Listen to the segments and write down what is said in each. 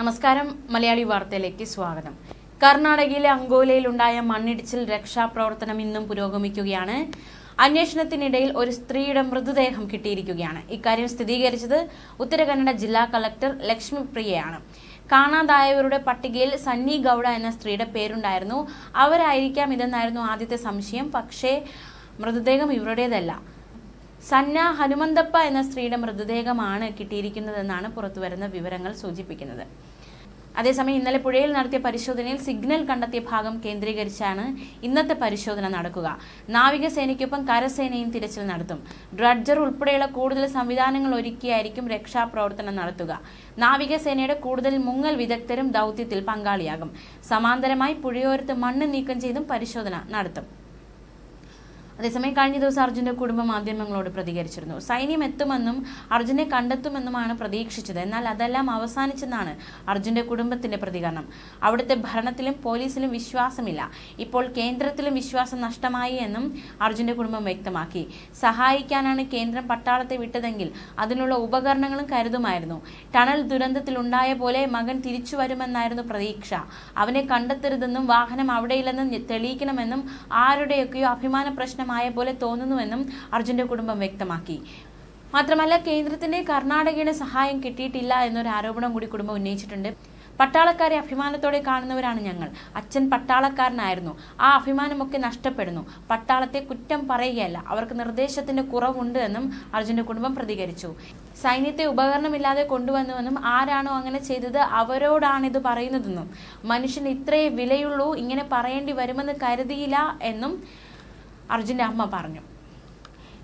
നമസ്കാരം. മലയാളി വാർത്തയിലേക്ക് സ്വാഗതം. കർണാടകയിലെ അങ്കോലയിൽ ഉണ്ടായ മണ്ണിടിച്ചിൽ രക്ഷാപ്രവർത്തനം ഇന്നും പുരോഗമിക്കുകയാണ്. അന്വേഷണത്തിനിടയിൽ ഒരു സ്ത്രീയുടെ മൃതദേഹം കിട്ടിയിരിക്കുകയാണ്. ഇക്കാര്യം സ്ഥിരീകരിച്ചത് ഉത്തരകന്നഡ ജില്ലാ കളക്ടർ ലക്ഷ്മിപ്രിയയാണ്. കാണാതായവരുടെ പട്ടികയിൽ സണ്ണി ഗൗഡ എന്ന സ്ത്രീയുടെ പേരുണ്ടായിരുന്നു. അവരായിരിക്കാം ഇതെന്നായിരുന്നു ആദ്യത്തെ സംശയം. പക്ഷേ മൃതദേഹം ഇവരുടേതല്ല. സന്ന ഹനുമന്തപ്പ എന്ന സ്ത്രീയുടെ മൃതദേഹമാണ് കിട്ടിയിരിക്കുന്നതെന്നാണ് പുറത്തുവരുന്ന വിവരങ്ങൾ സൂചിപ്പിക്കുന്നത്. അതേസമയം ഇന്നലെ പുഴയിൽ നടത്തിയ പരിശോധനയിൽ സിഗ്നൽ കണ്ടെത്തിയ ഭാഗം കേന്ദ്രീകരിച്ചാണ് ഇന്നത്തെ പരിശോധന നടക്കുക. നാവികസേനയ്ക്കൊപ്പം കരസേനയും തിരച്ചിൽ നടത്തും. ഡ്രഡ്ജർ ഉൾപ്പെടെയുള്ള കൂടുതൽ സംവിധാനങ്ങൾ ഒരുക്കിയായിരിക്കും രക്ഷാപ്രവർത്തനം നടത്തുക. നാവികസേനയുടെ കൂടുതൽ മുങ്ങൽ വിദഗ്ധരും ദൗത്യത്തിൽ പങ്കാളിയാകും. സമാന്തരമായി പുഴയോരത്ത് മണ്ണ് നീക്കം ചെയ്തും പരിശോധന നടത്തും. അതേസമയം കഴിഞ്ഞ ദിവസം അർജുന്റെ കുടുംബം മാധ്യമങ്ങളോട് പ്രതികരിച്ചിരുന്നു. സൈന്യം എത്തുമെന്നും അർജുനെ കണ്ടെത്തുമെന്നുമാണ് പ്രതീക്ഷിച്ചത്. എന്നാൽ അതെല്ലാം അവസാനിച്ചെന്നാണ് അർജുന്റെ കുടുംബത്തിന്റെ പ്രതികരണം. അവിടുത്തെ ഭരണത്തിലും പോലീസിലും വിശ്വാസമില്ല. ഇപ്പോൾ കേന്ദ്രത്തിലും വിശ്വാസം നഷ്ടമായി എന്നും അർജുന്റെ കുടുംബം വ്യക്തമാക്കി. സഹായിക്കാനാണ് കേന്ദ്രം പട്ടാളത്തെ വിട്ടതെങ്കിൽ അതിനുള്ള ഉപകരണങ്ങളും കരുതുമായിരുന്നു. ടണൽ ദുരന്തത്തിലുണ്ടായ പോലെ മകൻ തിരിച്ചു വരുമെന്നായിരുന്നു പ്രതീക്ഷ. അവനെ കണ്ടെത്തരുതെന്നും വാഹനം അവിടെയില്ലെന്നും തെളിയിക്കണമെന്നും ആരുടെയൊക്കെയോ അഭിമാന പ്രശ്നമായ പോലെ തോന്നുന്നുവെന്നും അർജുന്റെ കുടുംബം വ്യക്തമാക്കി. മാത്രമല്ല കേന്ദ്രത്തിന്റെ കർണാടകയുടെ സഹായം കിട്ടിയിട്ടില്ല എന്നൊരു ആരോപണം കൂടി കുടുംബം ഉന്നയിച്ചിട്ടുണ്ട്. പട്ടാളക്കാരെ അഭിമാനത്തോടെ കാണുന്നവരാണ് ഞങ്ങൾ. അച്ഛൻ പട്ടാളക്കാരനായിരുന്നു. ആ അഭിമാനമൊക്കെ നഷ്ടപ്പെടുന്നു. പട്ടാളത്തെ കുറ്റം പറയുകയല്ല അവർക്ക് നിർദ്ദേശത്തിന്റെ കുറവുണ്ട് എന്നും അർജുന്റെ കുടുംബം പ്രതികരിച്ചു. സൈന്യത്തെ ഉപകരണമില്ലാതെ കൊണ്ടുവന്നുവെന്നും ആരാണോ അങ്ങനെ ചെയ്തത് അവരോടാണിത് പറയുന്നതെന്നും. മനുഷ്യന് ഇത്രയേ വിലയുള്ളൂ ഇങ്ങനെ പറയേണ്ടി വരുമെന്ന് കരുതിയില്ല എന്നും അർജുന്റെ അമ്മ പറഞ്ഞു.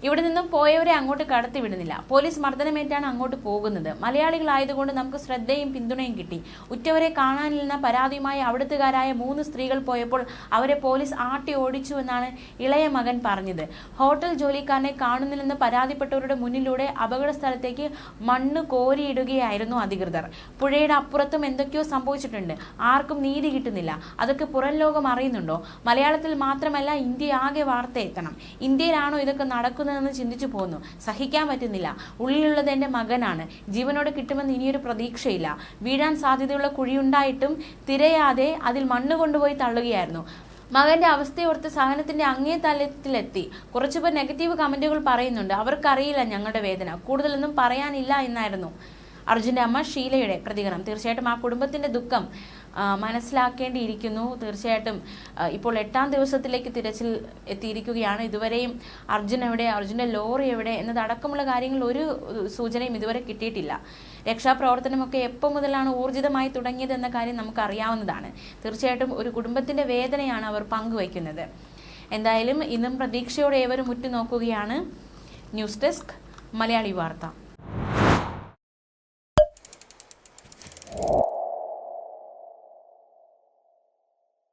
ഇവിടെ നിന്നും പോയവരെ അങ്ങോട്ട് കടത്തി വിടുന്നില്ല. പോലീസ് മർദ്ദനമേറ്റാണ് അങ്ങോട്ട് പോകുന്നത്. മലയാളികളായതുകൊണ്ട് നമുക്ക് ശ്രദ്ധയും പിന്തുണയും കിട്ടി. ഉറ്റവരെ കാണാനില്ലെന്ന പരാതിയുമായി അവിടുത്തുകാരായ മൂന്ന് സ്ത്രീകൾ പോയപ്പോൾ അവരെ പോലീസ് ആട്ടി ഓടിച്ചു എന്നാണ് ഇളയ മകൻ പറഞ്ഞത്. ഹോട്ടൽ ജോലിക്കാരനെ കാണുന്നില്ലെന്ന് പരാതിപ്പെട്ടവരുടെ മുന്നിലൂടെ അപകട സ്ഥലത്തേക്ക് മണ്ണ് കോരിയിടുകയായിരുന്നു അധികൃതർ. പുഴയുടെ അപ്പുറത്തും എന്തൊക്കെയോ സംഭവിച്ചിട്ടുണ്ട്. ആർക്കും നീതി കിട്ടുന്നില്ല. അതൊക്കെ പുറം ലോകം അറിയുന്നുണ്ടോ? മലയാളത്തിൽ മാത്രമല്ല ഇന്ത്യ ആകെ വാർത്ത എത്തണം ഇന്ത്യയിലാണോ ഇതൊക്കെ നടക്കുന്നതെന്ന് ചിന്തിച്ചു പോന്നു. സഹിക്കാൻ പറ്റുന്നില്ല. ഉള്ളിലുള്ളത് എന്റെ മകനാണ്. ജീവനോട് കിട്ടുമെന്ന് ഇനിയൊരു പ്രതീക്ഷയില്ല. വീഴാൻ സാധ്യതയുള്ള കുഴിയുണ്ടായിട്ടും തിരയാതെ അതിൽ മണ്ണ് കൊണ്ടുപോയി തള്ളുകയായിരുന്നു. മകന്റെ അവസ്ഥയോർത്ത് സഹനത്തിന്റെ അങ്ങേ തലത്തിലെത്തി. കുറച്ചുപേർ നെഗറ്റീവ് കമന്റുകൾ പറയുന്നുണ്ട്. അവർക്കറിയില്ല ഞങ്ങളുടെ വേദന. കൂടുതലൊന്നും പറയാനില്ല എന്നായിരുന്നു. അർജുന്റെ അമ്മ ഷീലയുടെ പ്രതികരണം. തീർച്ചയായിട്ടും ആ കുടുംബത്തിന്റെ ദുഃഖം മനസ്സിലാക്കേണ്ടിയിരിക്കുന്നു. തീർച്ചയായിട്ടും ഇപ്പോൾ എട്ടാം ദിവസത്തിലേക്ക് തിരച്ചിൽ എത്തിയിരിക്കുകയാണ്. ഇതുവരെയും അർജുൻ എവിടെ അർജുന്റെ ലോറി എവിടെ എന്നതടക്കമുള്ള കാര്യങ്ങൾ ഒരു സൂചനയും ഇതുവരെ കിട്ടിയിട്ടില്ല. രക്ഷാപ്രവർത്തനമൊക്കെ എപ്പോൾ മുതലാണ് ഊർജിതമായി തുടങ്ങിയത് എന്ന കാര്യം നമുക്ക് അറിയാവുന്നതാണ് തീർച്ചയായിട്ടും ഒരു കുടുംബത്തിന്റെ വേദനയാണ് അവർ പങ്കുവയ്ക്കുന്നത്. എന്തായാലും ഇന്നും പ്രതീക്ഷയോടെ ഏവരും ഉറ്റുനോക്കുകയാണ്. ന്യൂസ് ഡെസ്ക് മലയാളി വാർത്ത.